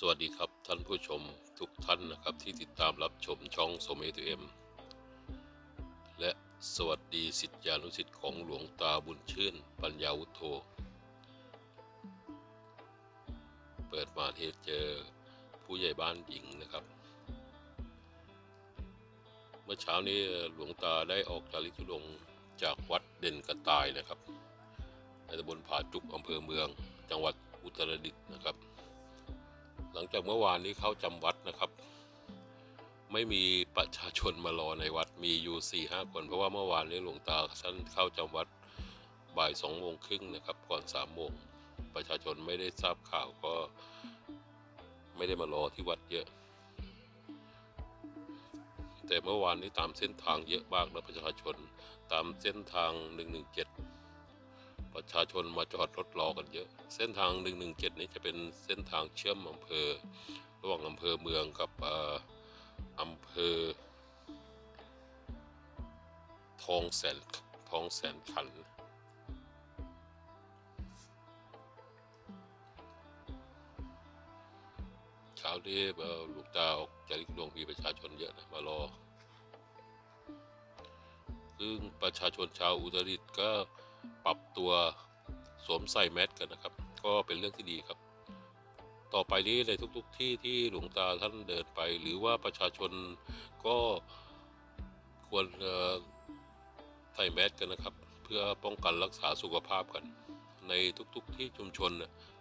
สวัสดีครับท่านผู้ชมทุกท่านนะครับที่ติดตามรับชมช่องสมเอทเอ็มและสวัสดีสิทธิานุสิทธิ์ของหลวงตาบุญชื่น ปัญญาวุฒโธ เปิดมาเหตุเจอผู้ใหญ่บ้านหญิงนะครับ เมื่อเช้านี้หลวงตาได้ออกจาริกธุดงจากวัดเด่นกระต่ายนะครับในตำบลผาจุกอำเภอเมือง จังหวัดอุตรดิตถ์นะครับ หลังจากเมื่อวานนี้เข้าจำวัดนะครับ ไม่มีประชาชนมารอในวัดมีอยู่สี่ห้าคน เพราะว่าเมื่อวานนี้หลวงตาท่านเข้าจำวัดบ่ายสองโมงครึ่งนะครับก่อนสามโมงประชาชนไม่ได้ทราบข่าวก็ไม่ได้มารอที่วัดเยอะ แต่เมื่อวานนี้ตามเส้นทางเยอะมากนะประชาชนตามเส้นทาง 117 ประชาชนมาจอดรถรอกันเยอะ เส้นทาง 117 นี้จะเป็นเส้นทางเชื่อมอำเภอ ระหว่างอำเภอเมืองกับอำเภอ ทองแสนทองแสนขันเช้านี้ลูกตาออกจากลิกหลวงมีประชาชนเยอะนะมารอ ซึ่งประชาชนชาวอุตรดิตถ์ก็ ปรับตัวสวมใส่แมสกันนะครับ ก็เป็นเรื่องที่ดีครับ ต่อไปนี้ในทุกๆทที่ที่หลวงตาท่านเดินไป หรือว่าประชาชนก็ควรใส่แมสกันนะครับ เพื่อป้องกันรักษาสุขภาพกัน ในทุกๆทที่ชุมชน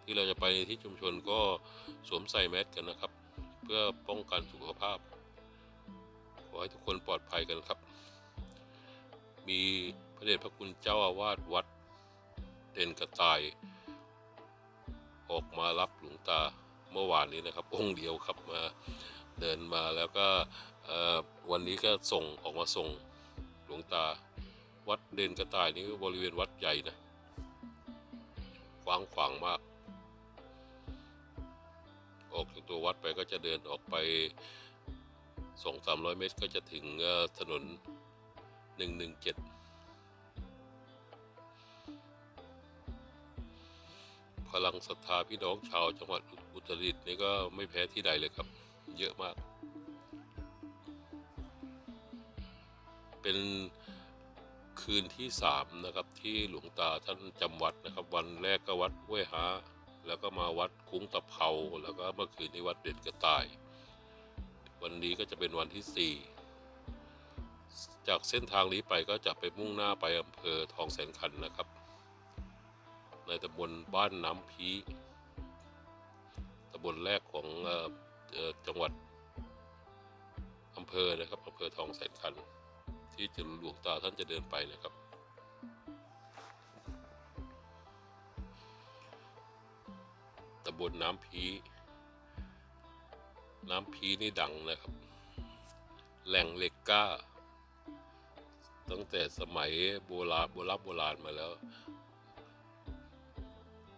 ที่เราจะไปในที่ชุมชนก็สวมใส่แมสกันนะครับ เพื่อป้องกันสุขภาพ ขอให้ทุกคนปลอดภัยกันครับ มี ระเดชพระคุณเจ้าอาวาสวัดเด่นกระต่าย ออกมารับหลวงตาเมื่อวานนี้นะครับ องค์เดียวครับมาเดินมาแล้วก็วันนี้ก็ส่งออกมาส่งหลวงตาวัดเด่นกระต่ายนี้บริเวณวัดใหญ่นะกว้างขวางมาก ออกจากตัววัดไปก็จะเดินออกไปสองสามร้อยเมตรก็จะถึงถนนหนึ่งหนึ่งเจ็ด พลังศรัทธาพี่น้องชาวจังหวัดอุตรดิตถ์นี่ก็ไม่แพ้ที่ใดเลยครับ เยอะมาก เป็นคืนที่สามนะครับที่หลวงตาท่านจำวัดนะครับ วันแรกก็วัดห้วยหาแล้วก็มาวัดคุ้งตะเภาแล้วก็เมื่อคืนนี้วัดเด่นกระต่าย วันนี้ก็จะเป็นวันที่สี่จากเส้นทางนี้ไปก็จะไปมุ่งหน้าไปอำเภอทองแสนขันนะครับ ในตำบลบ้านน้ำพีตำบลแรกของออจังหวัดอำเภอนะครับอำเภอทองแสนขัน ที่จะหลวงตาท่านจะเดินไปนะครับ ตำบลน้ำพีน้ำพีนี่ดังนะครับ แหล่งเหล็กก้า ตั้งแต่สมัยโบราณโบราณโบราณมาแล้ว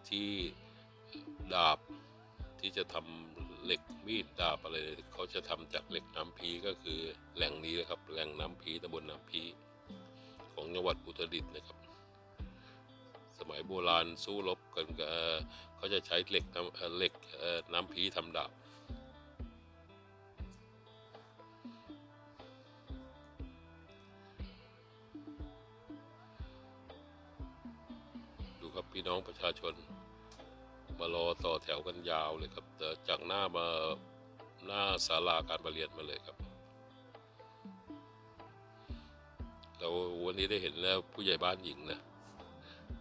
ที่ดาบที่จะทำเหล็กมีดดาบอะไรเขาจะทำจากเหล็กน้ำพีก็คือแหล่งนี้นะครับแหล่งน้ำพีตำบลน้ำพีของจังหวัดอุตรดิตถ์นะครับ สมัยโบราณสู้รบกันก็เขาจะใช้เหล็กน้ำเหล็กน้ำพีทำดาบดูครับพี่น้องประชาชน มารอต่อแถวกันยาวเลยครับแต่จากหน้ามาหน้าศาลาการประเรียนมาเลยครับเราวันนี้ได้เห็นแล้วผู้ใหญ่บ้านหญิงนะ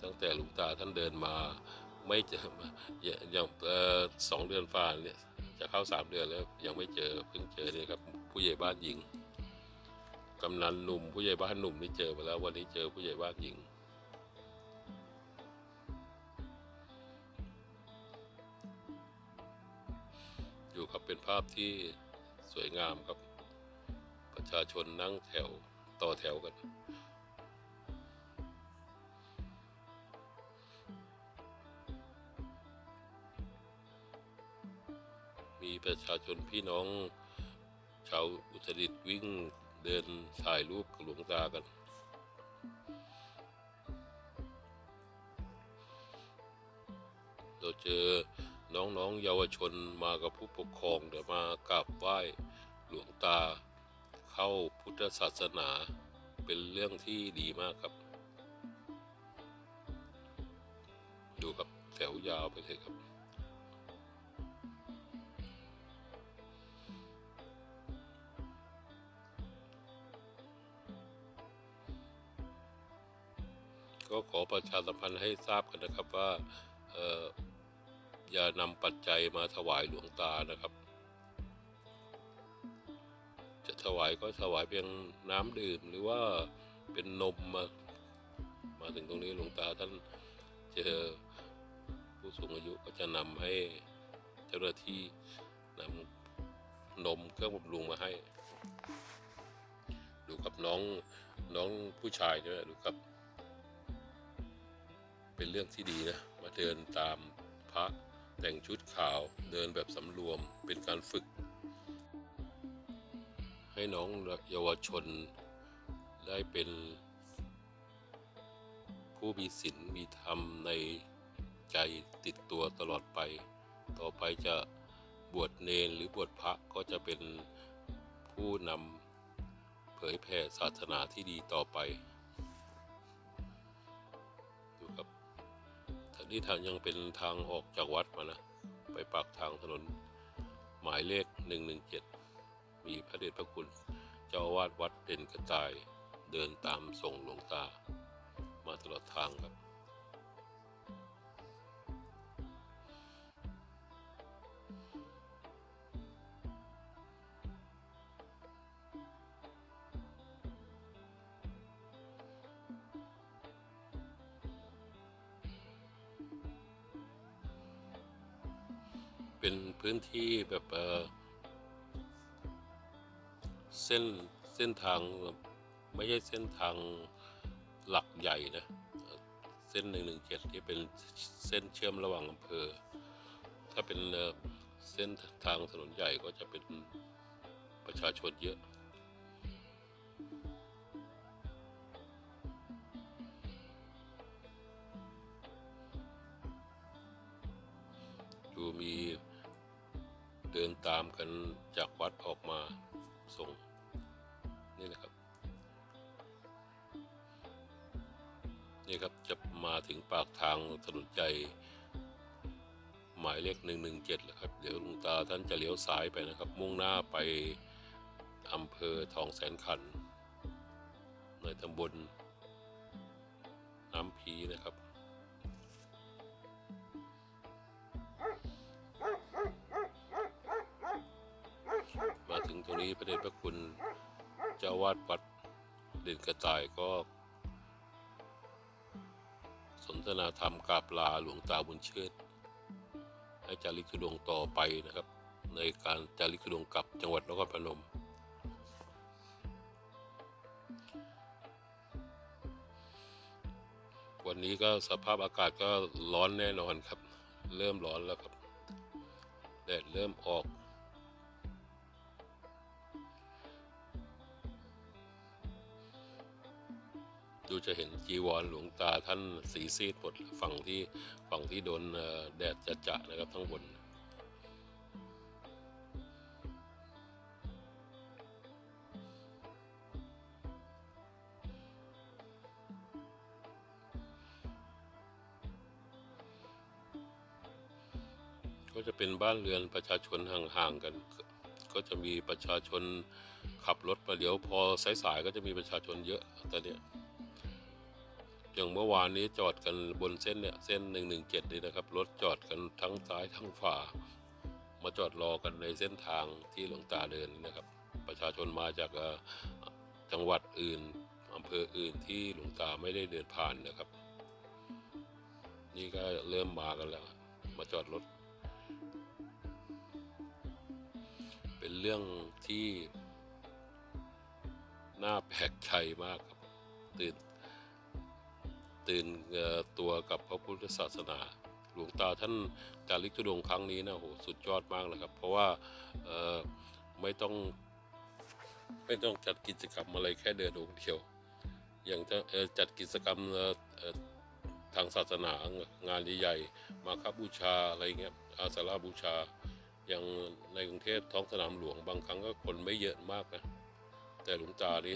ตั้งแต่หลุงตาท่านเดินมาไม่เจออย่างสองเดือนฝ่าเนี่ยจะเข้าสามเดือนแล้วยังไม่เจอเพิ่งเจอเนี่ยครับผู้ใหญ่บ้านหญิงกำนันหนุ่มผู้ใหญ่บ้านหนุ่มนี่เจอมาแล้ว วันนี้เจอผู้ใหญ่บ้านหญิง เป็นภาพที่สวยงามครับ ประชาชนนั่งแถวต่อแถวกัน มีประชาชนพี่น้องชาวอุตรดิตถ์วิ่งเดินถ่ายรูปกับหลวงตากันเราเจอ น้องๆเยาวชนมากับผู้ปกครองเดี๋ยวมากราบไหว้หลวงตา เข้าพุทธศาสนาเป็นเรื่องที่ดีมากครับ ดูครับแถวยาวไปเลยครับ ก็ขอประชาสัมพันธ์ให้ทราบกันนะครับว่า อย่านำปัจจัยมาถวายหลวงตานะครับ จะถวายก็ถวายเพียงน้ำดื่มหรือว่าเป็นนมมา มาถึงตรงนี้หลวงตาท่านเจอผู้สูงอายุก็จะนำให้เจ้าหน้าที่นำนมเครื่องบำรุงมาให้ ดูกับน้องน้องผู้ชายเนี่ยดูครับ เป็นเรื่องที่ดีนะ มาเดินตามพระ แต่งชุดขาวเดินแบบสำรวมเป็นการฝึก ให้น้องเยาวชนได้เป็นผู้มีศีลมีธรรมในใจติดตัวตลอดไป ต่อไปจะบวชเนนหรือบวชพระก็จะเป็นผู้นำเผยแผ่ศาสนาที่ดีต่อไป นี่ทางยังเป็นทางออกจากวัดมานะ ไปปากทางถนน หมายเลข 117 มีพระเดชพระคุณ เจ้าวาดวัดเด่นกระต่าย เดินตามส่งหลวงตา มาตลอดทางครับ เป็นพื้นที่แบบเเส้นเส้นทางไม่ใช่เส้นทางหลักใหญ่นะเส้นหนึ่งหนึ่งเจ็ดที่เป็นเส้นเชื่อมระหว่างอำเภอ ถ้าเป็นเอ่อเส้นทางถนนใหญ่ก็จะเป็นประชาชนเยอะ ดูมี เดินตามกันจากวัดออกมาส่งนี่นะครับ นี่ครับจะมาถึงปากทางถนนใหญ่หมายเลขหนึ่งหนึ่งเจ็ดแล้วครับ เดี๋ยวลุงตาท่านจะเลี้ยวซ้ายไปนะครับ มุ่งหน้าไปอำเภอทองแสนขันในตำบลน้ำพีนะครับ นี้พระเดชพระคุณเจ้าวาดวัดเด่นกระต่ายก็ สนทนาธรรมกาบลาหลวงตาบุญเชิดให้จาริกธุดงต่อไปนะครับ ในการจาริกธุดงกลับจังหวัดนครพนม วันนี้ก็สภาพอากาศก็ร้อนแน่นอนครับ เริ่มร้อนแล้วครับแดดเริ่มออก ดูจะเห็นจีวรหลวงตาท่านสีซีดหมดฝั่งที่ฝั่งที่โดนแดดจะจะนะครับทั้งบนก็จะเป็นบ้านเรือนประชาชนห่างๆกัน ก็จะมีประชาชนขับรถมาเดี๋ยวพอสายๆก็จะมีประชาชนเยอะตอนเนี้ย อย่างเมื่อวานนี้จอดกันบนเส้นเนี่ยเส้นหนึ่งหนึ่งเจ็ดนี่นะครับรถจอดกันทั้งซ้ายทั้งขวามาจอดรอกันในเส้นทางที่หลวงตาเดินนะครับ ประชาชนมาจากจังหวัดอื่นอำเภออื่นที่หลวงตาไม่ได้เดินผ่านนะครับ นี่ก็เริ่มมากันแล้ว มาจอดรถ เป็นเรื่องที่น่าแปลกใจมากครับตื่น ตื่นตัวกับพระพุทธศาสนา หลวงตาท่านจาริกธุดงครั้งนี้นะโหสุดยอดมากเลยครับ เพราะว่าไม่ต้องไม่ต้องจัดกิจกรรมอะไรแค่เดินองค์เดียว อย่างจัดกิจกรรมทางศาสนางานใหญ่ๆมาคบูชาอะไรเงี้ยอาสาฬบูชา อย่างในกรุงเทพท้องสนามหลวงบางครั้งก็คนไม่เยอะมากนะ แต่หลวงตานี่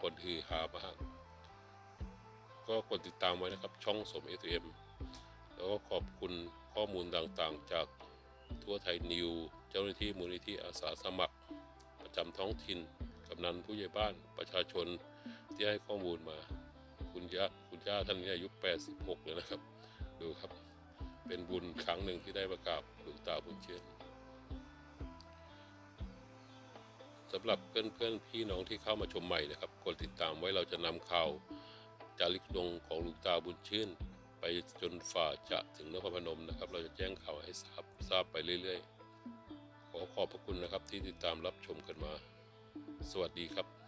คนฮือฮามาก ก็กดติดตามไว้นะครับช่องสมเอทีเอ็มแล้วก็ขอบคุณข้อมูลต่างๆ จากทั่วไทยนิว เจ้าหน้าที่มูลนิธิอาสาสมัคร ประจำท้องถิ่นกำนันผู้ใหญ่บ้านประชาชนที่ให้ข้อมูลมา คุณย่าคุณย่าท่านนี้อายุ 86 แล้วนะครับ ดูครับเป็นบุญครั้งหนึ่งที่ได้ประกาบหลวงตาบุญเชียนสำหรับเพื่อนๆพี่น้องที่เข้ามาชมใหม่นะครับ กดติดตามไว้เราจะนำข่าว จาริกลงของหลวงตาบุญชื่น ไปจนฝ่าจะถึงนครพนมนะครับ เราจะแจ้งข่าวให้ทราบทราบไปเรื่อย ๆ ขอขอบพระคุณนะครับที่ติดตามรับชมกันมา สวัสดีครับ